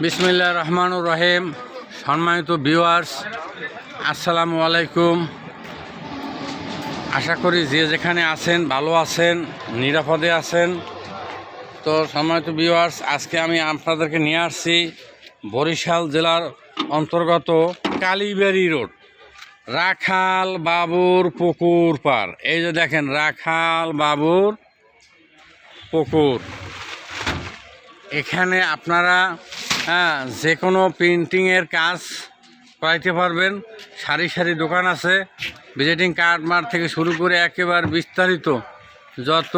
বিসমিল্লা রহমানুর রহিম। সম্মানিত ভিউয়ার্স, আসসালামু আলাইকুম। আশা করি যে যেখানে আছেন ভালো আছেন, নিরাপদে আছেন। তো সম্মানিত ভিউয়ার্স, আজকে আমি আপনাদেরকে নিয়ে আসছি বরিশাল জেলার অন্তর্গত কালীবাড়ি রোড, রাখাল বাবুর পুকুর পার। এই যে দেখেন, রাখাল বাবুর পুকুর। এখানে আপনারা হ্যাঁ যে কোনো প্রিন্টিংয়ের কাজ করাইতে পারবেন। সারি সারি দোকান আছে। ভিজিটিং কার্ড মার থেকে শুরু করে একেবারে বিস্তারিত যত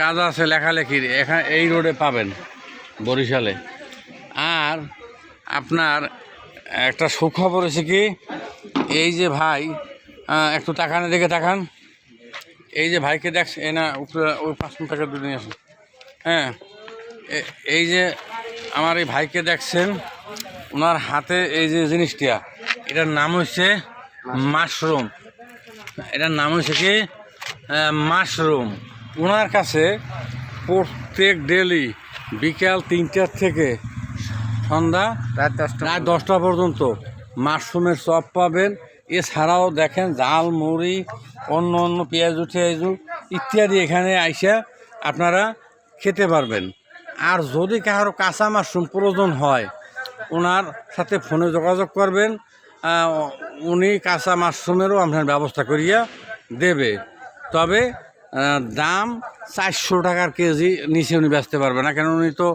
কাজ আছে লেখালেখির এখানে এই রোডে পাবেন বরিশালে। আর আপনার একটা সুখবর এসে কি, এই যে ভাই একটু তাকানে দেখে তাকান। এই যে ভাইকে দেখ এ না উপরে, ওই পাঁচশো টাকা দুটো নিয়ে আসুন। হ্যাঁ এই যে আমার এই ভাইকে দেখছেন ওনার হাতে এই যে জিনিসটা এটার নাম হচ্ছে মাশরুম। এটার নাম হচ্ছে কি মাশরুম। ওনার কাছে প্রত্যেক ডেলি বিকাল তিনটার থেকে সন্ধ্যা রাত দশটা রাত দশটা পর্যন্ত মাশরুমের চপ পাবেন। এছাড়াও দেখেন জাল মুড়ি অন্য অন্য পেঁয়াজ টেয়াজু ইত্যাদি এখানে আইসা আপনারা খেতে পারবেন। আর যদি কারও কাঁচা মাশরুম প্রয়োজন হয়, ওনার সাথে ফোনে যোগাযোগ করবেন উনি কাঁচা মাশরুমেরও আপনার ব্যবস্থা করিয়া দেবে। তবে দাম চারশো টাকার কেজি নিচে উনি বেচতে পারবে না, কেন উনি তো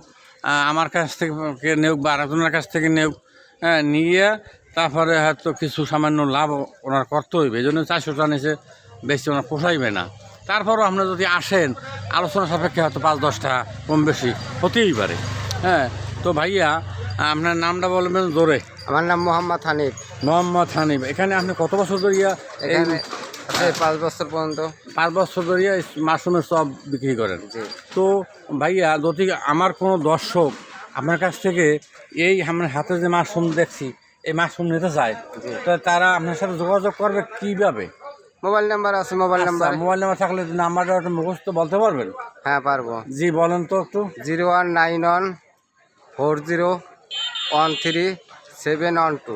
আমার কাছ থেকে নেউক বা আরেকজনের কাছ থেকে নেউক হ্যাঁ নিয়ে তারপরে হয়তো কিছু সামান্য লাভ ওনার করতে হইবে। এই জন্য চারশো টাকা নিচে বেশি ওনার পোষাইবে না। তারপরও আপনারা যদি আসেন আলোচনা সাপেক্ষে হয়তো পাঁচ দশটা কম বেশি হতেই পারে। হ্যাঁ তো ভাইয়া আপনার নামটা বলবেন জোরে। আমার নাম মোহাম্মদ হানিফ। মোহাম্মদ হানিফ এখানে আপনি কত বছর ধরিয়া এখানে পাঁচ বছর পর্যন্ত। পাঁচ বছর ধরিয়া মাশরুমের সব বিক্রি করেন। তো ভাইয়া যদি আমার কোনো দর্শক আপনার কাছ থেকে এই আমার হাতে যে মাশরুম দেখছি এই মাশরুম নিতে চায় তারা আপনার সাথে যোগাযোগ করবে কীভাবে? মোবাইল নাম্বার আছে মোবাইল নাম্বার। মোবাইল নাম্বার থাকলে নাম্বারটা একটু মুখস্থ বলতে পারবেন? হ্যাঁ পারব। জি বলেন তো একটু। Zero one nine one four zero one three seven one two.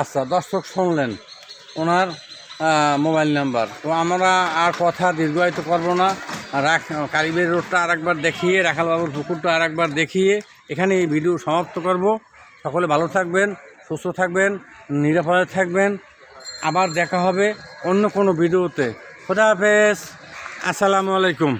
আচ্ছা দর্শক শুনলেন ওনার মোবাইল নাম্বার। তো আমরা আর কথা দীর্ঘায়িত করব না। রাখ কারিবের রোডটা আরেকবার দেখিয়ে রাখালবাবুর পুকুরটা আরেকবার দেখিয়ে এখানে এই ভিডিও সমাপ্ত করব। সকলে ভালো থাকবেন সুস্থ থাকবেন নিরাপদে থাকবেন। আবার দেখা হবে অন্য কোনো ভিডিওতে। খোদা হাফেজ। আসসালামু আলাইকুম।